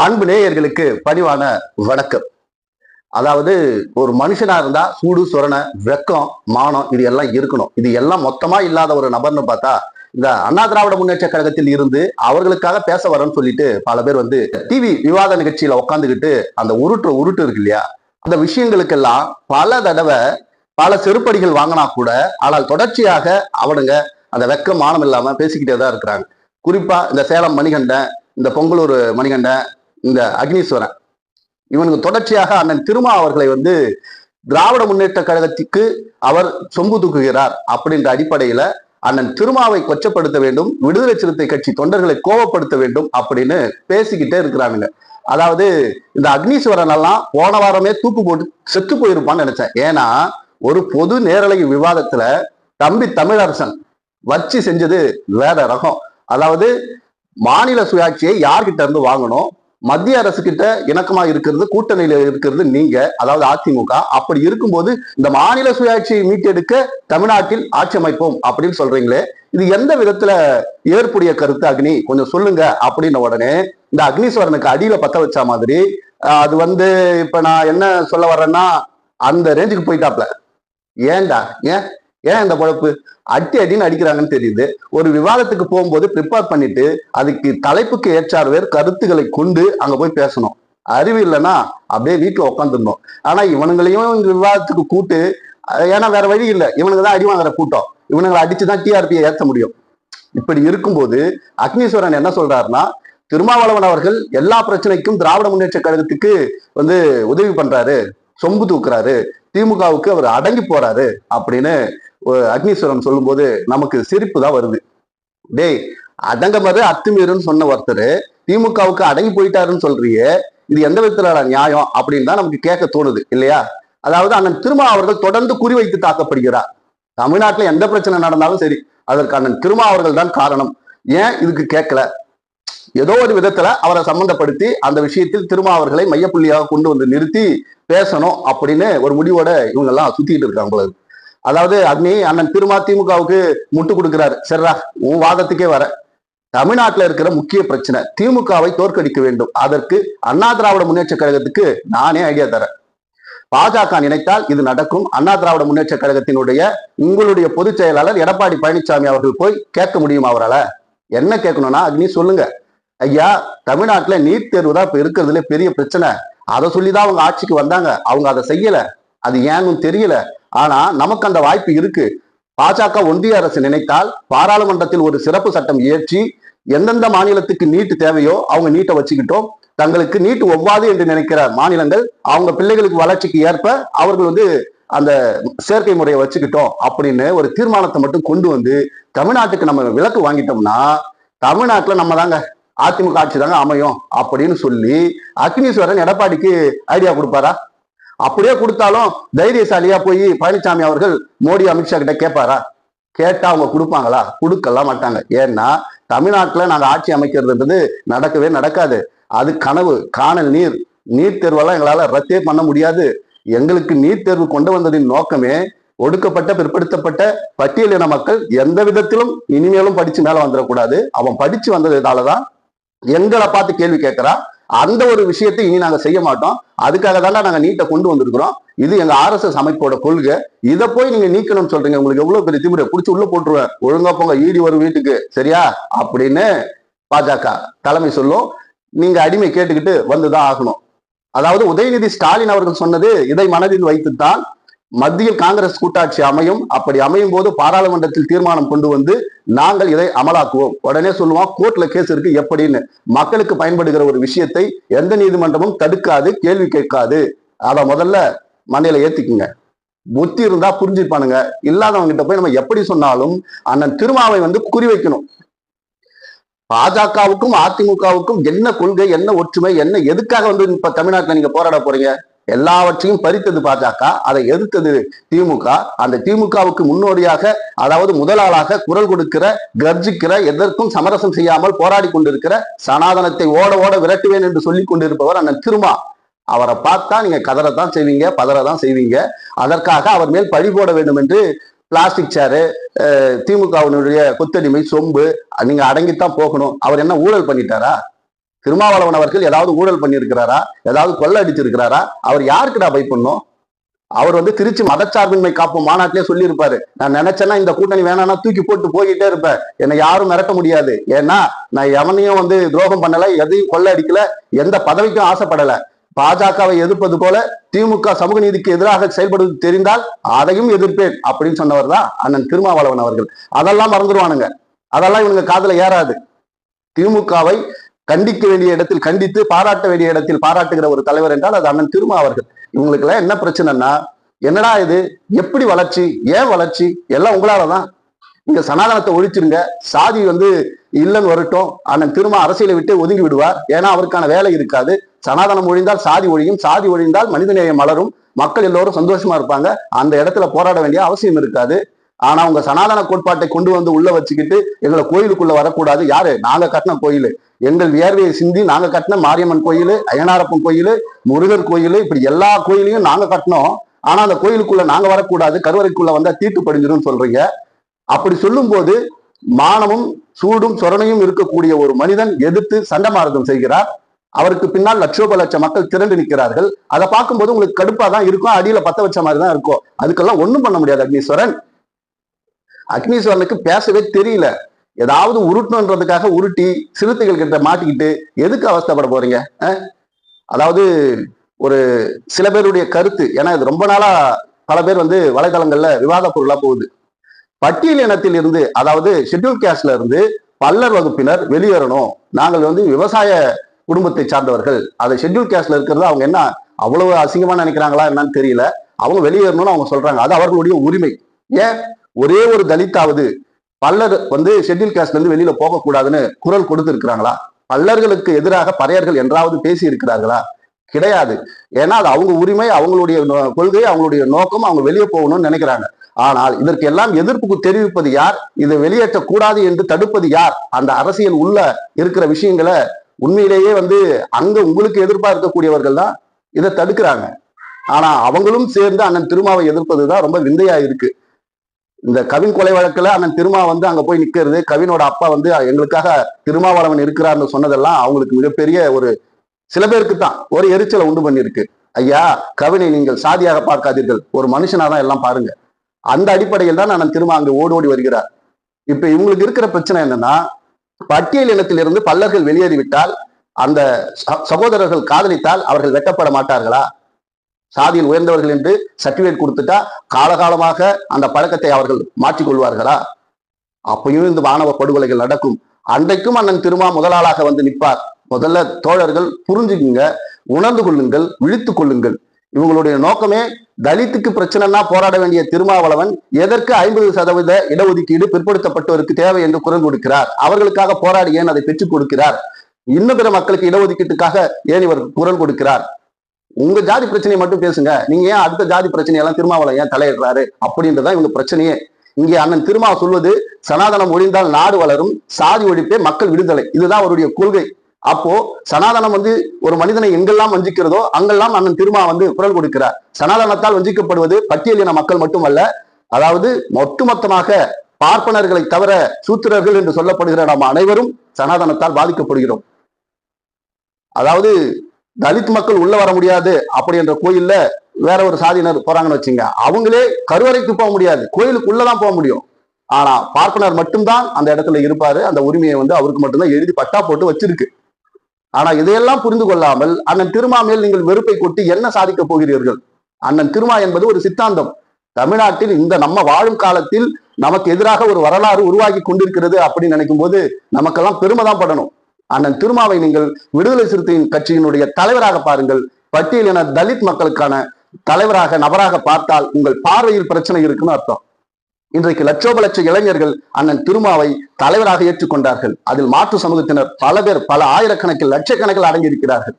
அன்பு நேயர்களுக்கு பணிவான வணக்கம். அதாவது ஒரு மனுஷனா இருந்தா சூடு சுரணை வெக்கம் மானம் இது எல்லாம் இருக்கணும். இது எல்லாம் மொத்தமா இல்லாத ஒரு நபர்னு பார்த்தா இந்த அண்ணா திராவிட முன்னேற்ற கழகத்தில் இருந்து அவர்களுக்காக பேச வரேன்னு சொல்லிட்டு பல பேர் வந்து டிவி விவாத நிகழ்ச்சியில உட்காந்துக்கிட்டு அந்த உருட்டு உருட்டு இருக்கு இல்லையா? அந்த விஷயங்களுக்கெல்லாம் பல தடவை பல செருப்படிகள் வாங்கினா கூட ஆனால் தொடர்ச்சியாக அவனுங்க அந்த வெக்கம் மானம் இல்லாம பேசிக்கிட்டே தான் இருக்கிறாங்க. குறிப்பா இந்த சேலம் மணிகண்டன் இந்த பொங்கலூர் மணிகண்டன் இந்த அக்னீஸ்வரன். இவனுக்கு தொடர்ச்சியாக அண்ணன் திருமா அவர்களை வந்து திராவிட முன்னேற்ற கழகத்துக்கு அவர் சொம்பு தூக்குகிறார் அப்படின்ற அடிப்படையில அண்ணன் திருமாவை கொச்சப்படுத்த வேண்டும் விடுதலை சிறுத்தை கட்சி தொண்டர்களை கோபப்படுத்த வேண்டும் அப்படின்னு பேசிக்கிட்டே இருக்கிறானுங்க. அதாவது இந்த அக்னீஸ்வரன் எல்லாம் போன வாரமே தூக்கு போட்டு செத்து போயிருப்பான்னு நினைச்சேன். ஏன்னா ஒரு பொது நேரலை விவாதத்துல தம்பி தமிழரசன் வச்சு செஞ்சது வேற ரகம். அதாவது மாநில சுயாட்சியை யார்கிட்ட இருந்து வாங்கணும்? மத்திய அரசு கிட்ட இணக்கமா இருக்கிறது கூட்டணியில இருக்கிறது நீங்க அதாவது அதிமுக. அப்படி இருக்கும்போது இந்த மாநில சுயாட்சியை மீட்டெடுக்க தமிழ்நாட்டில் ஆட்சி அமைப்போம் அப்படின்னு சொல்றீங்களே இது எந்த விதத்துல ஏற்புடைய கருத்து அக்னி? கொஞ்சம் சொல்லுங்க அப்படின்ன உடனே இந்த அக்னீஸ்வரனுக்கு அடியில பத்த வச்ச மாதிரி அது வந்து இப்ப நான் என்ன சொல்ல வர்றேன்னா அந்த ரேஞ்சுக்கு போயிட்டாப்ல. ஏன்டா? ஏன்? ஏன் இந்த குழப்பு? அடி அடின்னு அடிக்கிறாங்கன்னு தெரியுது. ஒரு விவாதத்துக்கு போகும்போது ப்ரிப்பேர் பண்ணிட்டு அதுக்கு தலைப்புக்கு ஏற்றார்வேர் கருத்துக்களை கொண்டு அங்க போய் பேசணும். அறிவு இல்லைன்னா அப்படியே வீட்டுல உட்காந்துருந்தோம் ஆனா இவனுங்களையும் இந்த விவாதத்துக்கு கூட்டு ஏன்னா வேற வழி இல்லை. இவனுங்க தான் அடி வாங்குற கூட்டம். இவனுங்களை அடிச்சுதான் டிஆர்பியை ஏற்ற முடியும். இப்படி இருக்கும்போது அக்னீஸ்வரன் என்ன சொல்றாருன்னா திருமாவளவன் அவர்கள் எல்லா பிரச்சனைக்கும் திராவிட முன்னேற்ற கழகத்துக்கு வந்து உதவி பண்றாரு. சொம்பு தூக்குறாரு. திமுகவுக்கு அவர் அடங்கி போறாரு அப்படின்னு அக்னீஸ்வரன் சொல்லும்போது நமக்கு சிரிப்பு தான் வருது. டேய் அடங்க மாதிரி அத்துமீறுன்னு சொன்ன ஒருத்தர் திமுகவுக்கு அடங்கி போயிட்டாருன்னு சொல்றியே இது எந்த விதத்துல நியாயம் அப்படின்னு தான் நமக்கு கேட்க தோணுது இல்லையா? அதாவது அண்ணன் திருமா அவர்கள் தொடர்ந்து குறிவைத்து தாக்கப்படுகிறார். தமிழ்நாட்டுல எந்த பிரச்சனை நடந்தாலும் சரி அதற்கு அண்ணன் திருமா அவர்கள் தான் காரணம். ஏன் இதுக்கு கேட்கல? ஏதோ ஒரு விதத்துல அவரை சம்பந்தப்படுத்தி அந்த விஷயத்தில் திருமா அவர்களை மையப்புள்ளியாக கொண்டு வந்து நிறுத்தி பேசணும் அப்படின்னு ஒரு முடிவோட இவங்க எல்லாம் சுத்திட்டு இருக்காங்க அதாவது அக்னி அண்ணன் திருமா திமுகவுக்கு முட்டு கொடுக்கிறாரு. சரிடா உன் வாதத்துக்கே வர. தமிழ்நாட்டில் இருக்கிற முக்கிய பிரச்சனை திமுகவை தோற்கடிக்க வேண்டும். அதற்கு அண்ணா திராவிட முன்னேற்ற கழகத்துக்கு நானே ஐடியா தரேன். பாஜக நினைத்தால் இது நடக்கும். அண்ணா திராவிட முன்னேற்ற கழகத்தினுடைய உங்களுடைய பொதுச் செயலாளர் எடப்பாடி பழனிசாமி அவர்கள் போய் கேட்க முடியுமா அவரால? என்ன கேட்கணும்னா அக்னி சொல்லுங்க. ஐயா தமிழ்நாட்டில் நீட் தேர்வு தான் இப்போ இருக்கிறதுல பெரிய பிரச்சனை. அதை சொல்லி தான் அவங்க ஆட்சிக்கு வந்தாங்க. அவங்க அதை செய்யலை. அது ஏன்னு தெரியல. ஆனா நமக்கு அந்த வாய்ப்பு இருக்கு. பாஜக ஒன்றிய அரசு நினைத்தால் பாராளுமன்றத்தில் ஒரு சிறப்பு சட்டம் இயற்றி எந்தெந்த மாநிலத்துக்கு நீட்டு தேவையோ அவங்க நீட்டை வச்சுக்கிட்டோம். தங்களுக்கு நீட்டு ஒவ்வாது என்று நினைக்கிற மாநிலங்கள் அவங்க பிள்ளைகளுக்கு வளர்ச்சிக்கு ஏற்ப அவர்கள் வந்து அந்த சேர்க்கை முறையை வச்சுக்கிட்டோம் அப்படின்னு ஒரு தீர்மானத்தை மட்டும் கொண்டு வந்து தமிழ்நாட்டுக்கு நம்ம விலக்கு வாங்கிட்டோம்னா தமிழ்நாட்டுல நம்ம தாங்க அதிமுக ஆட்சி தாங்க அமையும் அப்படின்னு சொல்லி அக்னீஸ்வரன் எடப்பாடிக்கு ஐடியா கொடுப்பாரா? அப்படியே கொடுத்தாலும் தைரியசாலியா போய் பழனிசாமி அவர்கள் மோடி அமித்ஷா கிட்ட கேட்பாரா? கேட்டா அவங்க கொடுப்பாங்களா? கொடுக்கலாம் மாட்டாங்க. ஏன்னா தமிழ்நாட்டில் நாங்கள் ஆட்சி அமைக்கிறதுன்றது நடக்கவே நடக்காது. அது கனவு காணல் நீர். நீட் தேர்வெல்லாம் எங்களால் ரத்தே பண்ண முடியாது. எங்களுக்கு நீட் தேர்வு கொண்டு வந்ததின் நோக்கமே ஒடுக்கப்பட்ட பிற்படுத்தப்பட்ட பட்டியலின மக்கள் எந்த விதத்திலும் இனிமேலும் படிச்சு மேல வந்துடக்கூடாது. அவன் படிச்சு வந்ததுனாலதான் எங்களை பார்த்து கேள்வி கேட்கிறா. அந்த ஒரு விஷயத்தை இனி நாங்க செய்ய மாட்டோம். அதுக்காக தான் நாங்க நீட்டை கொண்டு வந்திருக்கிறோம். இது எங்க ஆர்எஸ்எஸ் அமைப்போட கொள்கை. இதை போய் நீங்க நீக்கணும்னு சொல்றீங்க. உங்களுக்கு எவ்வளவு பெரிய திமுறை புடிச்சு உள்ள போட்டுருவேன். ஒழுங்கா போங்க. ஈடி வரும் வீட்டுக்கு. சரியா? அப்படின்னு பாஜக தலைமை சொல்லும். நீங்க அடிமை கேட்டுக்கிட்டு வந்துதான் ஆகணும். அதாவது உதயநிதி ஸ்டாலின் அவர்கள் சொன்னது இதை மனதில் வைத்துத்தான் மத்தியில் காங்கிரஸ் கூட்டாட்சி அமையும். அப்படி அமையும் போது பாராளுமன்றத்தில் தீர்மானம் கொண்டு வந்து நாங்கள் இதை அமலாக்குவோம். உடனே சொல்லுவோம் கோர்ட்ல கேஸ் இருக்கு எப்படின்னு? மக்களுக்கு பயன்படுகிற ஒரு விஷயத்தை எந்த நீதிமன்றமும் தடுக்காது கேள்வி கேட்காது. அத முதல்ல மண்டையில ஏத்திக்குங்க. புத்தி இருந்தா புரிஞ்சுப்பானுங்க. இல்லாதவங்க கிட்ட போய் நம்ம எப்படி சொன்னாலும் அண்ணன் திருமாவை வந்து குறிவைக்கணும். பாஜகவுக்கும் அதிமுகவுக்கும் என்ன கொள்கை என்ன ஒற்றுமை என்ன எதுக்காக வந்து இப்ப தமிழ்நாட்டில் நீங்க போராட போறீங்க? எல்லாவற்றையும் பறித்தது பாஜக அதை எதிர்த்தது திமுக. அந்த திமுகவுக்கு முன்னோடியாக அதாவது முதலாளாக குரல் கொடுக்கிற கர்ஜிக்கிற எதற்கும் சமரசம் செய்யாமல் போராடி கொண்டிருக்கிற சனாதனத்தை ஓட ஓட விரட்டுவேன் என்று சொல்லிக் கொண்டிருப்பவர் அண்ணன் திருமா. அவரை பார்த்தா நீங்க கதறத்தான் செய்வீங்க பதறதான் செய்வீங்க. அதற்காக அவர் மேல் பழி போட வேண்டும் என்று பிளாஸ்டிக் சேரு திமுகவினுடைய கொத்தடிமை சொம்பு நீங்க அடங்கித்தான் போகணும். அவர் என்ன ஊழல் பண்ணிட்டாரா? திருமாவளவன் அவர்கள் ஏதாவது ஊழல் பண்ணியிருக்கிறாரா? ஏதாவது கொள்ள அடிச்சிருக்கிறாரா அவர் யாருக்குடா பை பண்ணும் அவர் வந்து திருச்சி மதச்சார்பின்மை காப்பு மாநாட்டிலே சொல்லியிருப்பாரு. நான் நினைச்சேன்னா இந்த கூட்டணி வேணாம்னா தூக்கி போட்டு போய்கிட்டே இருப்பேன். என்னை யாரும் மிரட்ட முடியாது. ஏன்னா நான் எவனையும் வந்து துரோகம் பண்ணல எதையும் கொள்ள அடிக்கல எந்த பதவிக்கும் ஆசைப்படல. பாஜகவை எதிர்ப்பது போல திமுக சமூக நீதிக்கு எதிராக செயல்படுவது தெரிந்தால் அதையும் எதிர்ப்பேன் அப்படின்னு சொன்னவர் தான் அண்ணன் திருமாவளவன் அவர்கள். அதெல்லாம் மறந்துடுவானுங்க அதெல்லாம் இவனுங்க காதல ஏறாது. திமுகவை கண்டிக்க வேண்டிய இடத்தில் கண்டித்து பாராட்ட வேண்டிய இடத்தில் பாராட்டுகிற ஒரு தலைவர் என்றால் அது அண்ணன் திருமா அவர்கள். இவங்களுக்கு எல்லாம் என்ன பிரச்சனைன்னா என்னடா இது? எப்படி வளர்ச்சி? ஏன் வளர்ச்சி? எல்லாம் உங்களாலதான். நீங்க சனாதனத்தை ஒழிச்சிருங்க. சாதி வந்து இல்லைன்னு வரட்டும். அண்ணன் திருமா அரசியலை விட்டு ஒதுங்கி விடுவார். ஏன்னா அவருக்கான வேலை இருக்காது. சனாதனம் ஒழிந்தால் சாதி ஒழியும். சாதி ஒழிந்தால் மனிதநேயம் மலரும். மக்கள் எல்லோரும் சந்தோஷமா இருப்பாங்க. அந்த இடத்துல போராட வேண்டிய அவசியம் இருக்காது. ஆனா உங்க சனாதன கோட்பாட்டை கொண்டு வந்து உள்ள வச்சுக்கிட்டு எங்களை கோயிலுக்குள்ள வரக்கூடாது. யாரு? நாங்க கட்டின கோயில். எங்கள் வியர்வையை சிந்தி நாங்க கட்டின மாரியம்மன் கோயில் அயனாரப்பன் கோயில் முருகர் கோயில் இப்படி எல்லா கோயிலையும் நாங்க கட்டினோம். ஆனா அந்த கோயிலுக்குள்ள நாங்க வரக்கூடாது. கருவறைக்குள்ள வந்தா தீட்டு படிஞ்சிடும் சொல்றீங்க. அப்படி சொல்லும்போது மானமும் சூடும் சொரணையும் இருக்கக்கூடிய ஒரு மனிதன் எதிர்த்து சண்டமாரதம் செய்கிறார். அவருக்கு பின்னால் லட்சோப லட்ச மக்கள் திரண்டு நிற்கிறார்கள். அதை பார்க்கும்போது உங்களுக்கு கடுப்பா தான் இருக்கும். அடியில பத்த வச்ச மாதிரி தான் இருக்கும். அதுக்கெல்லாம் ஒன்றும் பண்ண முடியாது அக்னீஸ்வரன். அக்னீஸ்வரனுக்கு பேசவே தெரியல. ஏதாவது உருட்டணுன்றதுக்காக உருட்டி சிறுத்தைகள் கிட்ட மாட்டிக்கிட்டு எதுக்கு அவஸ்தைப்பட போறீங்க? அதாவது ஒரு சில பேருடைய கருத்து ஏன்னா இது ரொம்ப நாளா பல பேர் வந்து வலைதளங்கள்ல விவாத பொருளா போகுது. பட்டியல் இனத்தில் இருந்து அதாவது ஷெட்யூல் கேஸ்ட்ல இருந்து பல்லர் வகுப்பினர் வெளியேறணும். நாங்கள் வந்து விவசாய குடும்பத்தை சார்ந்தவர்கள். அது ஷெட்யூல் கேஸ்ட்ல இருக்கிறது அவங்க என்ன அவ்வளவு அசிங்கமா நினைக்கிறாங்களா என்னன்னு தெரியல. அவங்க வெளியேறணும்னு அவங்க சொல்றாங்க. அது அவர்களுடைய உரிமை. ஏன்? ஒரே ஒரு தலித்தாவது பல்லர் வந்து ஷெட்யூல் கேஸ்ட்ல இருந்து வெளியில போகக்கூடாதுன்னு குரல் கொடுத்திருக்கிறாங்களா? பல்லர்களுக்கு எதிராக பறையர்கள் என்றாவது பேசி இருக்கிறார்களா கிடையாது. ஏன்னா அது அவங்க உரிமை அவங்களுடைய நோ- கொள்கை அவங்களுடைய நோக்கம் அவங்க வெளியே போகணும்னு நினைக்கிறாங்க. ஆனால் இதற்கு எல்லாம் எதிர்ப்புக்கு தெரிவிப்பது யார்? இதை வெளியேற்றக்கூடாது என்று தடுப்பது யார்? அந்த அரசியல் உள்ள இருக்கிற விஷயங்களை உண்மையிலேயே வந்து அங்க உங்களுக்கு எதிர்ப்பா இருக்கக்கூடியவர்கள் தான் இதை தடுக்கிறாங்க. ஆனா அவங்களும் சேர்ந்து அண்ணன் திருமாவை எதிர்ப்பது தான் ரொம்ப விந்தையா இருக்கு. இந்த கவின் கொலை வழக்குல அண்ணன் திருமா வந்து அங்க போய் நிக்கிறது. கவினோட அப்பா வந்து எங்களுக்காக திருமாவளவன் இருக்கிறார்னு சொன்னதெல்லாம் அவங்களுக்கு மிகப்பெரிய ஒரு சில பேருக்கு தான் ஒரு எரிச்சலை உண்டு பண்ணிருக்கு ஐயா கவினை நீங்கள் சாதியாக பார்க்காதீர்கள். ஒரு மனுஷனாதான் எல்லாம் பாருங்க. அந்த அடிப்படையில் தான் அண்ணன் திருமா அங்க ஓடி ஓடி வருகிறார். இப்ப இவங்களுக்கு இருக்கிற பிரச்சனை என்னன்னா பட்டியல் இனத்திலிருந்து பல்லர்கள் வெளியேறிவிட்டால் அந்த சகோதரர்கள் காதலித்தால் அவர்கள் வெட்டப்பட மாட்டார்களா? சாதியில் உயர்ந்தவர்கள் என்று சர்டிபிகேட் கொடுத்துட்டா காலகாலமாக அந்த பழக்கத்தை அவர்கள் மாற்றிக்கொள்வார்களா? அப்பயும் இந்த மாணவ படுகொலைகள் நடக்கும். அன்றைக்கும் அண்ணன் திருமா முதலாளாக வந்து நிற்பார். முதல்ல தோழர்கள் புரிஞ்சுக்குங்க உணர்ந்து கொள்ளுங்கள் விழித்துக் கொள்ளுங்கள். இவங்களுடைய நோக்கமே தலித்துக்கு பிரச்சனைனா போராட வேண்டிய திருமாவளவன் எதற்கு ஐம்பது சதவீத இடஒதுக்கீடு பிற்படுத்தப்பட்டவருக்கு தேவை என்று குரல் கொடுக்கிறார். அவர்களுக்காக போராடி ஏன் அதை பெற்றுக் கொடுக்கிறார்? இன்னும் பிற மக்களுக்கு இடஒதுக்கீட்டுக்காக ஏன் இவர் குரல் கொடுக்கிறார்? உங்க ஜாதி பிரச்சனையை மட்டும் பேசுங்க. நீங்க ஏன் அடுத்த ஜாதி பிரச்சனையெல்லாம் திருமாவளவன் ஏன் தலையிடுறாரு? அப்படின்றதான் இவங்க பிரச்சனையே. இங்கே அண்ணன் திருமா சொல்வது சனாதனம் ஒழிந்தால் நாடு வளரும் சாதி ஒழிப்பே மக்கள் விடுதலை. இதுதான் அவருடைய கொள்கை. அப்போ சனாதனம் வந்து ஒரு மனிதனை எங்கெல்லாம் வஞ்சிக்கிறதோ அங்கெல்லாம் அண்ணன் திருமா வந்து குரல் கொடுக்கிறார். சனாதனத்தால் வஞ்சிக்கப்படுவது பட்டியலின மக்கள் மட்டுமல்ல அதாவது ஒட்டுமொத்தமாக பார்ப்பனர்களை தவிர சூத்திரர்கள் என்று சொல்லப்படுகிற நாம் அனைவரும் சனாதனத்தால் பாதிக்கப்படுகிறோம். அதாவது தலித் மக்கள் உள்ள வர முடியாது அப்படி என்ற கோயில்ல வேற ஒரு சாதியினர் போறாங்கன்னு வச்சுங்க. அவங்களே கருவறைக்கு போக முடியாது. கோயிலுக்குள்ளதான் போக முடியும். ஆனா பார்ப்பனர் மட்டும்தான் அந்த இடத்துல இருப்பாரு. அந்த உரிமையை வந்து அவருக்கு மட்டும்தான் எழுதி பட்டா போட்டு வச்சிருக்கு. ஆனா இதையெல்லாம் புரிந்து கொள்ளாமல் அண்ணன் திருமா மேல் நீங்கள் வெறுப்பை கொட்டி என்ன சாதிக்க போகிறீர்கள்? அண்ணன் திருமா என்பது ஒரு சித்தாந்தம். தமிழ்நாட்டில் இந்த நம்ம வாழும் காலத்தில் நமக்கு எதிராக ஒரு வரலாறு உருவாகி கொண்டிருக்கிறது அப்படின்னு நினைக்கும் போது நமக்கெல்லாம் பெருமை தான் படணும். அண்ணன் திருமாவை நீங்கள் விடுதலை சிறுத்தையின் கட்சியினுடைய தலைவராக பாருங்கள். பட்டியலின தலித் மக்களுக்கான தலைவராக நபராக பார்த்தால் உங்கள் பார்வையில் பிரச்சனை இருக்குன்னு அர்த்தம். இன்றைக்கு லட்சோப லட்ச இளைஞர்கள் அண்ணன் திருமாவை தலைவராக ஏற்றுக்கொண்டார்கள். அதில் மாற்று சமூகத்தினர் பல பேர் பல ஆயிரக்கணக்கில் லட்சக்கணக்கில் அடங்கி இருக்கிறார்கள்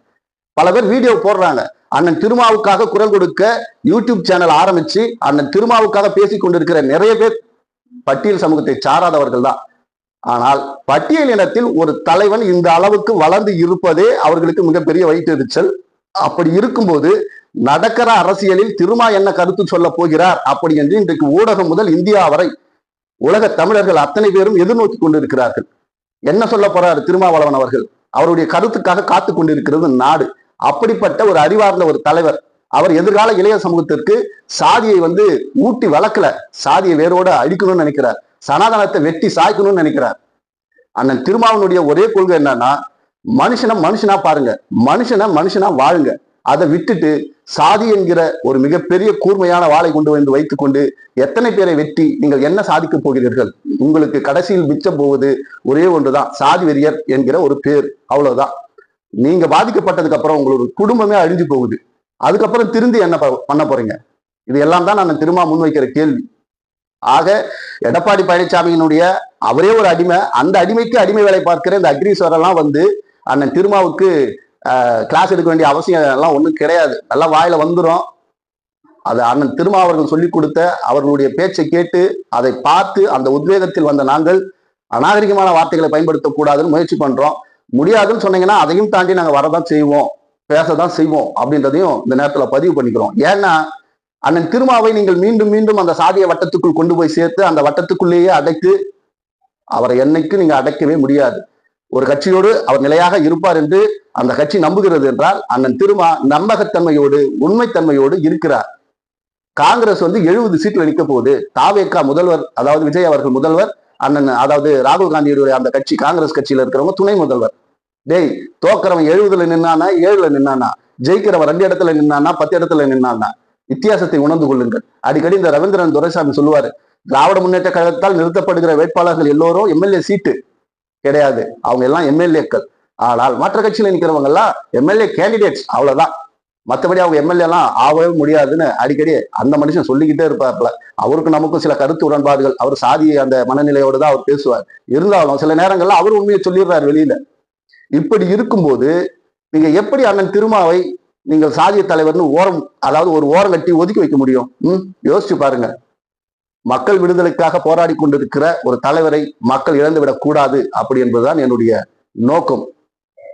பல பேர் வீடியோ போடுறாங்க. அண்ணன் திருமாவுக்காக குரல் கொடுக்க யூடியூப் சேனல் ஆரம்பிச்சு அண்ணன் திருமாவுக்காக பேசிக் கொண்டிருக்கிற நிறைய பேர் பட்டியல் சமூகத்தை சாராதவர்கள் தான் ஆனால் பட்டியல் இனத்தில் ஒரு தலைவன் இந்த அளவுக்கு வளர்ந்து இருப்பதே அவர்களுக்கு மிகப்பெரிய வயிற்றெரிச்சல் அப்படி இருக்கும்போது நடக்கிற அரசியலில் திருமா என்ன கருத்து சொல்ல போகிறார்? அப்படி என்று இன்றைக்கு ஊடகம் முதல் இந்தியா வரை உலக தமிழர்கள் அத்தனை பேரும் எதிர்நோக்கி கொண்டிருக்கிறார்கள். என்ன சொல்ல போறாரு திருமாவளவன் அவர்கள்? அவருடைய கருத்துக்காக காத்து கொண்டிருக்கிறது நாடு. அப்படிப்பட்ட ஒரு அறிவார்ந்த ஒரு தலைவர். அவர் எதிர்கால இளைய சமூகத்திற்கு சாதியை வந்து ஊட்டி வளர்க்கல. சாதியை வேரோட அழிக்கணும்னு நினைக்கிறார். சனாதனத்தை வெட்டி சாய்க்கணும்னு நினைக்கிறார். அண்ணன் திருமாவனுடைய ஒரே கொள்கை என்னன்னா மனுஷனை மனுஷனா பாருங்க. மனுஷனை மனுஷனா வாழுங்க. அதை விட்டுட்டு சாதி என்கிற ஒரு மிகப்பெரிய கூர்மையான வாளை கொண்டு வந்து வைத்துக்கொண்டு எத்தனை பேரை வெட்டி நீங்கள் என்ன சாதிக்க போகிறீர்கள்? உங்களுக்கு கடைசியில் மிச்சம் போவது ஒரே ஒன்றுதான். சாதி வெறியர் என்கிற ஒரு பேர். அவ்வளவுதான். நீங்க பாதிக்கப்பட்டதுக்கு அப்புறம் உங்களோட குடும்பமே அழிஞ்சு போகுது. அதுக்கப்புறம் திருந்தி என்ன பண்ண போறீங்க? இது எல்லாம் தான் நான் திரும்ப முன்வைக்கிற கேள்வி. ஆக எடப்பாடி பழனிசாமியினுடைய அவரே ஒரு அடிமை. அந்த அடிமைக்கு அடிமை வேலை பார்க்கிற இந்த அக்ரீஸ்வரெல்லாம் வந்து அண்ணன் திருமாவுக்கு கிளாஸ் எடுக்க வேண்டிய அவசியம் எல்லாம் ஒன்றும் கிடையாது. நல்லா வாயில வந்துடும் அது அண்ணன் திருமா அவர்கள் சொல்லிக் கொடுத்த அவர்களுடைய பேச்சை கேட்டு அதை பார்த்து அந்த உத்வேகத்தில் வந்த நாங்கள் அநாகரிகமான வார்த்தைகளை பயன்படுத்தக்கூடாதுன்னு முயற்சி பண்றோம். முடியாதுன்னு சொன்னீங்கன்னா அதையும் தாண்டி நாங்கள் வரதான் செய்வோம் பேசதான் செய்வோம் அப்படின்றதையும் இந்த நேரத்தில் பதிவு பண்ணிக்கிறோம். ஏன்னா அண்ணன் திருமாவை நீங்கள் மீண்டும் மீண்டும் அந்த சாதிய வட்டத்துக்குள் கொண்டு போய் சேர்த்து அந்த வட்டத்துக்குள்ளேயே அடைத்து அவரை என்னைக்கு நீங்க அடைக்கவே முடியாது. ஒரு கட்சியோடு அவர் நிலையாக இருப்பார் என்று அந்த கட்சி நம்புகிறது என்றால் அண்ணன் திருமா நம்பகத்தன்மையோடு உண்மைத்தன்மையோடு இருக்கிறார். காங்கிரஸ் வந்து எழுபது சீட்ல நிக்க போகுது. தாவேக்கா முதல்வர் அதாவது விஜய் அவர்கள் முதல்வர் அண்ணன் அதாவது ராகுல் காந்தியுடைய அந்த கட்சி காங்கிரஸ் கட்சியில இருக்கிறவங்க துணை முதல்வர். டேய் தோக்கிறவன் எழுபதுல நின்னானா ஏழுல நின்னானா? ஜெயிக்கிறவன் ரெண்டு இடத்துல நின்னானா பத்து இடத்துல நின்னானா? வித்தியாசத்தை உணர்ந்து கொள்ளுங்கள். அடிக்கடி இந்த ரவீந்திரன் துரைசாமி சொல்லுவாரு திராவிட முன்னேற்ற கழகத்தால் நிறுத்தப்படுகிற வேட்பாளர்கள் எல்லோரும் எம்எல்ஏ சீட்டு கிடையாது. அவங்க எல்லாம் எம்எல்ஏக்கள். ஆனால் மற்ற கட்சியில நிற்கிறவங்க எல்லாம் எம்எல்ஏ கேண்டிடேட்ஸ் அவ்வளவுதான். மற்றபடி அவங்க எம்எல்ஏ எல்லாம் ஆகவே முடியாதுன்னு அடிக்கடி அந்த மனுஷன் சொல்லிக்கிட்டே இருப்பார்ல அவருக்கு நமக்கும் சில கருத்து உடன்பாடுகள். அவர் சாதி அந்த மனநிலையோடு தான் அவர் பேசுவார். இருந்தாலும் சில நேரங்கள்ல அவர் உண்மையை சொல்லிடுறாரு வெளியில. இப்படி இருக்கும்போது நீங்க எப்படி அண்ணன் திருமாவை நீங்கள் சாதிய தலைவர்னு ஓரம் அதாவது ஒரு ஓரம் கட்டி ஒதுக்கி வைக்க முடியும். ம் யோசிச்சு பாருங்க. மக்கள் விடுதலைக்காக போராடி கொண்டிருக்கிற ஒரு தலைவரை மக்கள் இழந்துவிடக் கூடாது அப்படி என்பதுதான் என்னுடைய நோக்கம்.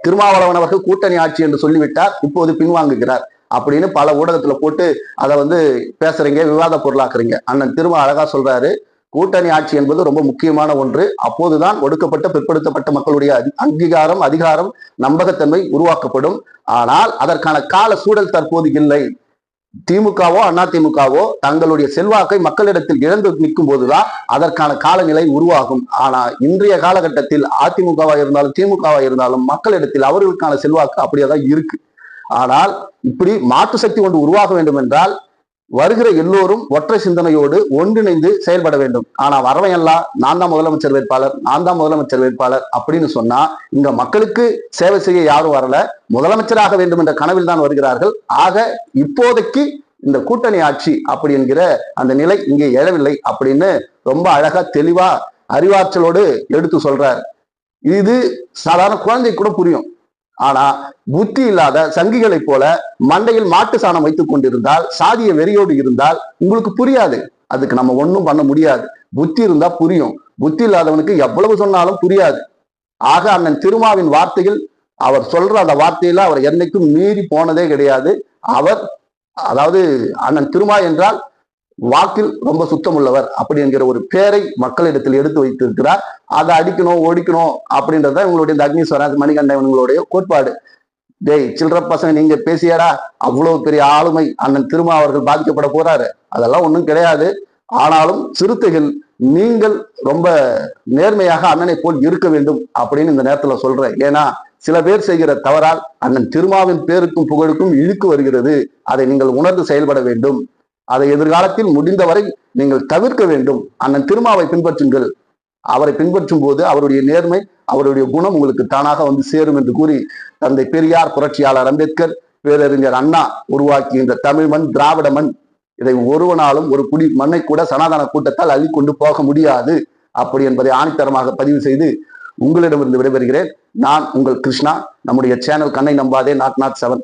திருமாவளவன் அவர்கள் கூட்டணி ஆட்சி என்று சொல்லிவிட்டார் இப்போது பின்வாங்குகிறார் அப்படின்னு பல ஊடகத்துல போட்டு அதை வந்து பேசுறீங்க விவாத பொருளாக்குறீங்க. அண்ணன் திருமா அழகா சொல்றாரு கூட்டணி ஆட்சி என்பது ரொம்ப முக்கியமான ஒன்று. அப்போதுதான் ஒடுக்கப்பட்ட பிற்படுத்தப்பட்ட மக்களுடைய அங்கீகாரம் அதிகாரம் நம்பகத்தன்மை உருவாக்கப்படும். ஆனால் அதற்கான கால சூழல் தற்போது இல்லை. திமுகவோ அதிமுகவோ தங்களுடைய செல்வாக்கை மக்களிடத்தில் இழந்து நிற்கும் போதுதான் அதற்கான காலநிலை உருவாகும். ஆனா இன்றைய காலகட்டத்தில் அதிமுகவா இருந்தாலும் திமுகவா இருந்தாலும் மக்களிடத்தில் அவர்களுக்கான செல்வாக்கு அப்படியே தான் இருக்கு. ஆனால் இப்படி மாற்று சக்தி ஒன்று உருவாக வேண்டும் என்றால் வருகிற எல்லோரும் ஒற்றை சிந்தனையோடு ஒன்றிணைந்து செயல்பட வேண்டும். ஆனா வரவன் எல்லாம் நான் தான் முதலமைச்சர் வேட்பாளர் நான் தான் முதலமைச்சர் வேட்பாளர் அப்படின்னு சொன்னா இங்க மக்களுக்கு சேவை செய்ய யாரும் வரல. முதலமைச்சராக வேண்டும் என்ற கனவில் தான் வருகிறார்கள். ஆக இப்போதைக்கு இந்த கூட்டணி ஆட்சி அப்படி என்கிற அந்த நிலை இங்கே எழவில்லை அப்படின்னு ரொம்ப அழகா தெளிவா அறிவாற்றலோடு எடுத்து சொல்றார். இது சாதாரண குழந்தை கூட புரியும். ஆனா புத்தி இல்லாத சங்கிகளைப் போல மண்டையில் மாட்டு சாணம் வைத்துக் கொண்டிருந்தால் சாதிய வெறியோடு இருந்தால் உங்களுக்கு புரியாது. அதுக்கு நம்ம ஒன்றும் பண்ண முடியாது. புத்தி இருந்தா புரியும். புத்தி இல்லாதவனுக்கு எவ்வளவு சொன்னாலும் புரியாது. ஆக அண்ணன் திருமாவின் வார்த்தையில் அவர் சொல்ற அந்த வார்த்தையில அவர் என்னைக்கும் மீறி போனதே கிடையாது. அவர் அதாவது அண்ணன் திருமா என்றால் வாக்கில் ரொம்ப சுத்தமுள்ளவர் அப்படி என்கிற ஒரு பேரை மக்களிடத்தில் எடுத்து வைத்திருக்கிறார். அதை அடிக்கணும் ஒடிக்கணும் அப்படின்றத உங்களுடைய இந்த அக்னீஸ்வரன் மணிகண்டன் இவங்களுடைய கோட்பாடு. டேய் சில்லற பசங்க நீங்க பேசியாடா அவ்வளவு பெரிய ஆளுமை அண்ணன் திருமா அவர்கள் பாதிக்கப்பட போறாரு. அதெல்லாம் ஒன்றும் கிடையாது. ஆனாலும் சிறுத்தைகள் நீங்கள் ரொம்ப நேர்மையாக அண்ணனை போல் இருக்க வேண்டும் அப்படின்னு இந்த நேரத்துல சொல்றேன். ஏன்னா சில பேர் செய்கிற தவறால் அண்ணன் திருமாவின் பேருக்கும் புகழுக்கும் இழுக்கு வருகிறது. அதை நீங்கள் உணர்ந்து செயல்பட வேண்டும். அதை எதிர்காலத்தில் முடிந்தவரை நீங்கள் தவிர்க்க வேண்டும். அண்ணன் திருமாவை பின்பற்றுங்கள். அவரை பின்பற்றும் போது அவருடைய நேர்மை அவருடைய குணம் உங்களுக்கு தானாக வந்து சேரும் என்று கூறி தந்தை பெரியார் புரட்சியாளர் அம்பேத்கர் பேரறிஞர் அண்ணா உருவாக்கிய இந்த தமிழ் மண் திராவிட மண் இதை ஒருவனாலும் ஒரு குடி மண்ணை கூட சனாதன கூட்டத்தால் அள்ளி கொண்டு போக முடியாது. அப்படி என்பதை ஆணித்தரமாக பதிவு செய்து உங்களிடமிருந்து விடைபெறுகிறேன். நான் உங்கள் கிருஷ்ணா. நம்முடைய சேனல் கண்ணை நம்பாதே நாட் நாட் செவன்.